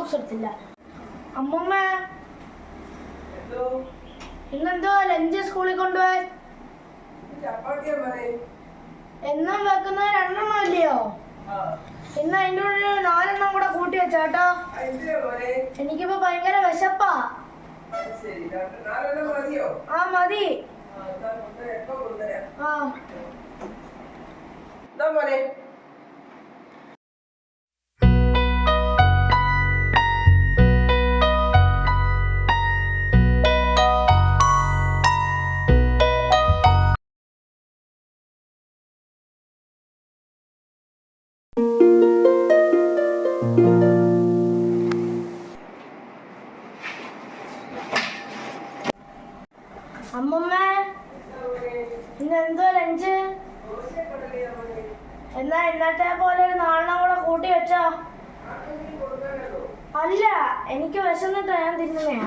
Box എടുത്തില്ല അമ്മമ്മ ഇന്നെന്തോ lunch സ്കൂളിൽ കൊണ്ടുപോയി ചപ്പാത്തിയാ മോനെ. എന്നും വെക്കുന്ന രണ്ടെണ്ണം ഇല്ലയോ? ഇന്ന് അതിന്റെ ഉള്ളിൽ നാലെണ്ണം കൂടെ കൂട്ടി വെച്ചാട്ടോ എനിക്കിപ്പോ ഭയങ്കര വിശപ്പാ. ആ മതി. ആ, മോനെ. എന്നാ ഇന്നത്തെ പോലെ ഒരു നാളെ കൂടെ കൂട്ടി വെച്ചോ. അല്ല എനിക്ക് വിശന്നിട്ടാ ഞാൻ തിന്നുന്നയാ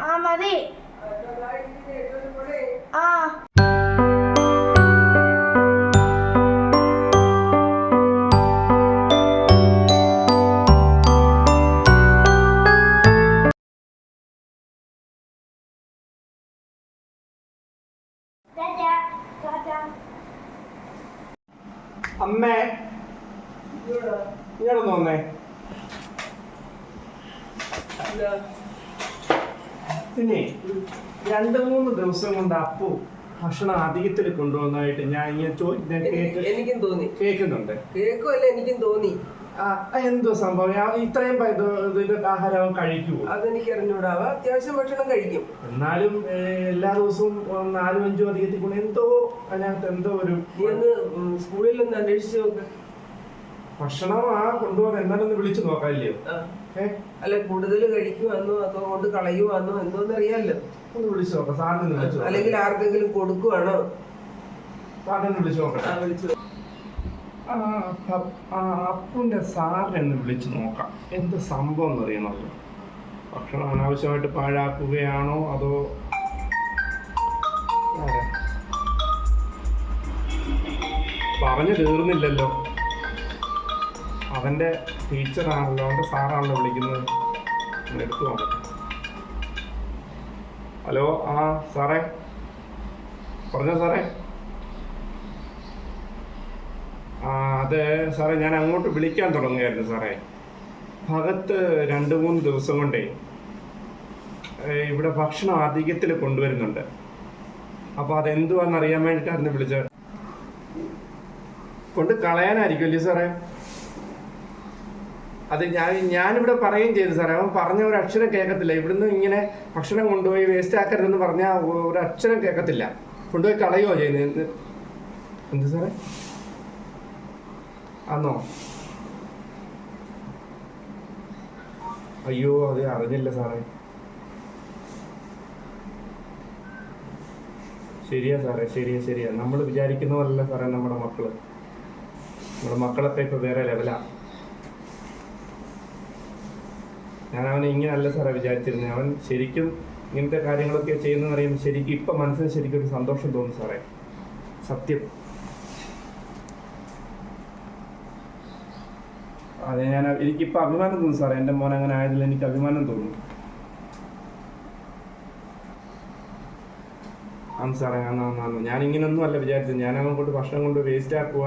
ആ, മതി. ആ, എന്നാ അമ്മേ. ഇങ്ങോട്ടാ. ഇങ്ങോട്ടൊന്ന് വന്നേ പിന്നെ രണ്ട് മൂന്ന് ദിവസം കൊണ്ട് അപ്പു ഭക്ഷണം അധികത്തിൽ കൊണ്ടുവന്നായിട്ട് ഞാൻ ഇങ്ങനെ എനിക്കും തോന്നി. കേൾക്കുന്നുണ്ട്. കേൾക്കുമല്ലേ എനിക്കും തോന്നി. എന്തോ സംഭവം? ഇത്രയും ആഹാരം കഴിക്കൂ അതെനിക്ക് അറിഞ്ഞൂടാവ അത്യാവശ്യം ഭക്ഷണം കഴിക്കും. എന്നാലും എല്ലാ ദിവസവും നാലും അഞ്ചും അധികത്തിൽ കൂടെ എന്തോ അതിനകത്ത് എന്തോ ഒരു സ്കൂളിൽ ഒന്ന് അന്വേഷിച്ചു നോക്ക്. ഭക്ഷണം ആ കൊണ്ടുപോകാൻ എന്നാലും വിളിച്ചു നോക്കാം ഇല്ലയോ ആ. ഏ? അല്ല കൂടുതൽ കഴിക്കുവാന്നോ അതോ കൊണ്ട് കളയുവാന്നോ എന്തോന്ന് അറിയാലോ. ഒന്ന് വിളിച്ചു നോക്കാം. സാറിന് വിളിച്ചു അല്ലെങ്കിൽ ആർക്കെങ്കിലും കൊടുക്കുവാണോ? സാറിന് വിളിച്ചു നോക്കാം വിളിച്ചു ആ, അപ്പ- ആ, അപ്പുവിന്റെ സാറിനെ വിളിച്ചു നോക്കാം. എന്ത് സംഭവം എന്ന് അറിയണമല്ലോ ഭക്ഷണം അനാവശ്യമായിട്ട് പാഴാക്കുകയാണോ അതോ? പറഞ്ഞു തീർന്നില്ലല്ലോ. അവന്റെ ടീച്ചറാണല്ലോ അവന്റെ സാറാണല്ലോ വിളിക്കുന്നത്. എടുത്തു നോക്കട്ടെ ഹലോ ആ സാറേ. പറഞ്ഞോ സാറേ ആ അത് സാറേ ഞാൻ അങ്ങോട്ട് വിളിക്കാൻ തുടങ്ങുകയായിരുന്നു സാറേ. ഭഗത്ത് രണ്ട് മൂന്ന് ദിവസം കൊണ്ടേ ഇവിടെ ഭക്ഷണം അധികത്തിൽ കൊണ്ടുവരുന്നുണ്ട്. അപ്പോൾ അതെന്തുവാന്ന് അറിയാൻ വേണ്ടിയിട്ടായിരുന്നു വിളിച്ചത്. കൊണ്ട് കളയാനായിരിക്കും അല്ലേ സാറേ? അത് ഞാൻ ഞാനിവിടെ പറയുകയും ചെയ്തു സാറേ. അവൻ പറഞ്ഞ ഒരു അക്ഷരം കേൾക്കത്തില്ല. ഇവിടുന്ന് ഇങ്ങനെ ഭക്ഷണം കൊണ്ടുപോയി വേസ്റ്റ് ആക്കരുതെന്ന് പറഞ്ഞാൽ ഒരു അക്ഷരം കേൾക്കത്തില്ല. കൊണ്ടുപോയി കളയോ ചെയ്യുന്നത് എന്ത് സാറേ? ആന്നോ? അയ്യോ അത് അറിഞ്ഞില്ല സാറേ. ശരിയാ സാറേ ശരിയാ ശരിയാ. നമ്മൾ വിചാരിക്കുന്ന പോലല്ല സാറേ നമ്മുടെ മക്കൾ. നമ്മുടെ മക്കളൊക്കെ ഇപ്പൊ വേറെ ലെവലാ. ഞാൻ അവനെ ഇങ്ങനല്ല സാറേ വിചാരിച്ചിരുന്നത് അവൻ ശരിക്കും ഇങ്ങനത്തെ കാര്യങ്ങളൊക്കെ ചെയ്യുന്നതെന്ന് അറിയുമ്പോൾ ശരിക്കും ഇപ്പൊ മനസ്സിന് ശരിക്കും ഒരു സന്തോഷം തോന്നും സാറേ. സത്യം. അതെ ഞാൻ എനിക്കിപ്പോൾ അഭിമാനം തോന്നുന്നു സാറേ. എന്റെ മോൻ അങ്ങനെ ആയതിൽ എനിക്ക് അഭിമാനം തോന്നുന്നു. ആണ് സാറേ ആന്ന് ആന്ന് ആന്ന് ഞാൻ ഇങ്ങനൊന്നും അല്ല വിചാരിച്ചത്. ഞാൻ അവൻ കൊണ്ട് ഭക്ഷണം കൊണ്ട് വേസ്റ്റ് ആക്കുക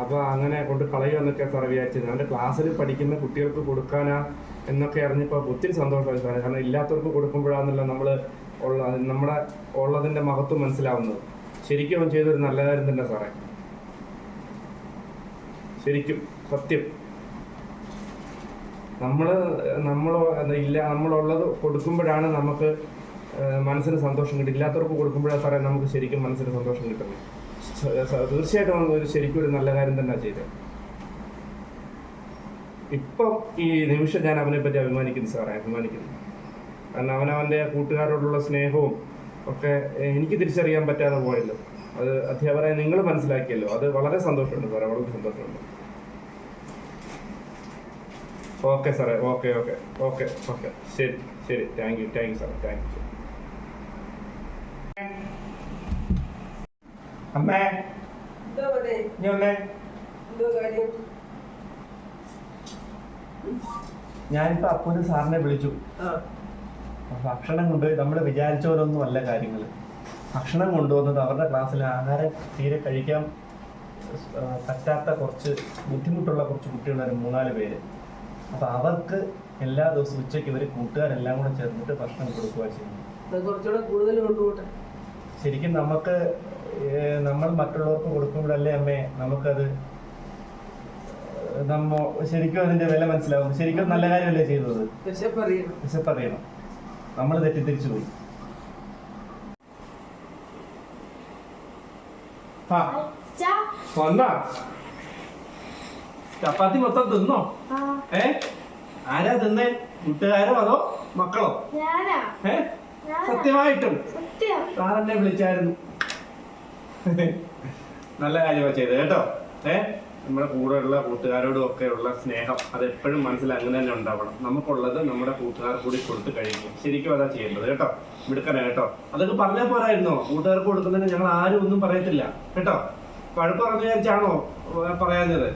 അപ്പോൾ അങ്ങനെ കൊണ്ട് കളയുക എന്നൊക്കെ സാറേ വിചാരിച്ചത്. അവന്റെ ക്ലാസ്സിൽ പഠിക്കുന്ന കുട്ടികൾക്ക് കൊടുക്കാനാ എന്നൊക്കെ അറിഞ്ഞപ്പോൾ ഒത്തിരി സന്തോഷമായി സാറേ. കാരണം ഇല്ലാത്തവർക്ക് കൊടുക്കുമ്പോഴാണെന്നല്ല നമ്മൾ ഉള്ള നമ്മുടെ ഉള്ളതിന്റെ മഹത്വം മനസ്സിലാവുന്നത്. ശരിക്കും അവൻ ചെയ്തൊരു നല്ല കാര്യം തന്നെ സാറേ. ശരിക്കും. സത്യം. നമ്മൾ നമ്മൾ ഇല്ല നമ്മളുള്ളത് കൊടുക്കുമ്പോഴാണ് നമുക്ക് മനസ്സിന് സന്തോഷം കിട്ടും ഇല്ലാത്തവർക്ക് കൊടുക്കുമ്പോഴാണ് സാറേ നമുക്ക് ശരിക്കും മനസ്സിന് സന്തോഷം കിട്ടുന്നത്. തീർച്ചയായിട്ടും ഒരു ശരിക്കും ഒരു നല്ല കാര്യം തന്നെ ചെയ്തത് ഇപ്പം ഈ നിമിഷം ഞാൻ അവനെ പറ്റി അഭിമാനിക്കുന്നു സാറേ അഭിമാനിക്കുന്നു. കാരണം അവൻ അവന്റെ കൂട്ടുകാരോടുള്ള സ്നേഹവും ഒക്കെ എനിക്ക് തിരിച്ചറിയാൻ പറ്റാതെ പോയല്ലോ. അത് അധ്യാപകരെ നിങ്ങൾ മനസ്സിലാക്കിയല്ലോ. അത് വളരെ സന്തോഷമുണ്ട് സാറേ വളരെ സന്തോഷമുണ്ട്. ഓക്കെ സാറേ ഓക്കെ ഓക്കെ ഓക്കെ ഓക്കെ ശരി ശരി. താങ്ക് യു താങ്ക് യു സാറേ താങ്ക് യു അമ്മേ. കാര്യം? ഞാനിപ്പോ അപ്പൂന് സാറിനെ വിളിച്ചു. ഭക്ഷണം കൊണ്ട് നമ്മൾ വിചാരിച്ച പോലൊന്നും അല്ല കാര്യങ്ങൾ ഭക്ഷണം കൊണ്ടുവന്നത് അവരുടെ ക്ലാസ്സിൽ ആഹാരം തീരെ കഴിക്കാൻ പറ്റാത്ത കുറച്ച് ബുദ്ധിമുട്ടുള്ള കുറച്ച് കുട്ടികളാണ് മൂന്നാൽ പേര്. അപ്പൊ അവർക്ക് എല്ലാ ദിവസവും ഉച്ചയ്ക്ക് ഇവർ കൂട്ടുകാരെല്ലാം കൂടെ ചേർന്നിട്ട് ഭക്ഷണം കൊടുക്കുക ചെയ്യുന്നു കൂടുതൽ കൊണ്ടുപോട്ടെ? ശരിക്കും നമുക്ക് നമ്മൾ മറ്റുള്ളവർക്ക് കൊടുക്കുമ്പോഴല്ലേ അമ്മേ നമുക്കത് നമ്മ ശരിക്കും അതിന്റെ വില മനസ്സിലാവും ശരിക്കും നല്ല കാര്യമല്ലേ ചെയ്തത്? വിശപ്പറിയണം. നമ്മൾ തെറ്റിദ്ധരിച്ചു പോയി. ആ. വന്നാ? ചപ്പാത്തി മൊത്തം തിന്നോ? ഏ? ആരാ തിന്നേ? കൂട്ടുകാരോ അതോ മക്കളോ? ഏ? സത്യമായിട്ടും. സത്യം. സാറെന്നെ വിളിച്ചായിരുന്നു. നല്ല കാര്യമാണ് ചെയ്തത് കേട്ടോ. ഏ? നമ്മുടെ കൂടെയുള്ള കൂട്ടുകാരോടും ഒക്കെ ഉള്ള സ്നേഹം അത് എപ്പോഴും മനസ്സിൽ അങ്ങനെ തന്നെ ഉണ്ടാവണം. നമുക്കുള്ളത് നമ്മുടെ കൂട്ടുകാർ കൂടി കൊടുത്ത് കഴിക്കും. ശരിക്കും അതാ ചെയ്യേണ്ടത് കേട്ടോ. മിടുക്കന കേട്ടോ. അതൊക്കെ പറഞ്ഞാൽ പോരായിരുന്നോ? കൂട്ടുകാർക്ക് കൊടുക്കുന്നതിന് ഞങ്ങൾ ആരും ഒന്നും പറയത്തില്ല. കേട്ടോ? പഴുപ്പ് പറഞ്ഞു വിചാരിച്ചാണോ പറയാഞ്ഞത്?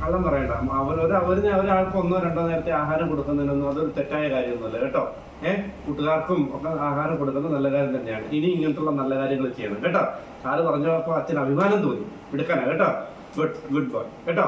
കള്ളം പറയണ്ട. അവർ ഒരു അവരിന് ഒരാൾക്ക് ഒന്നോ രണ്ടോ നേരത്തെ ആഹാരം കൊടുക്കുന്നതിനൊന്നും അതൊരു തെറ്റായ കാര്യമൊന്നുമല്ല കേട്ടോ? ഏഹ് കൂട്ടുകാർക്കും ഒക്കെ ആഹാരം കൊടുക്കുന്നത് നല്ല കാര്യം തന്നെയാണ്. ഇനി ഇങ്ങനത്തുള്ള നല്ല കാര്യങ്ങൾ ചെയ്യണം കേട്ടോ? സാറ് പറഞ്ഞപ്പോ അച്ഛൻ അഭിമാനം തോന്നി. എടുക്കാനാ കേട്ടോ? ഗുഡ് ഗുഡ് ബോയ് കേട്ടോ?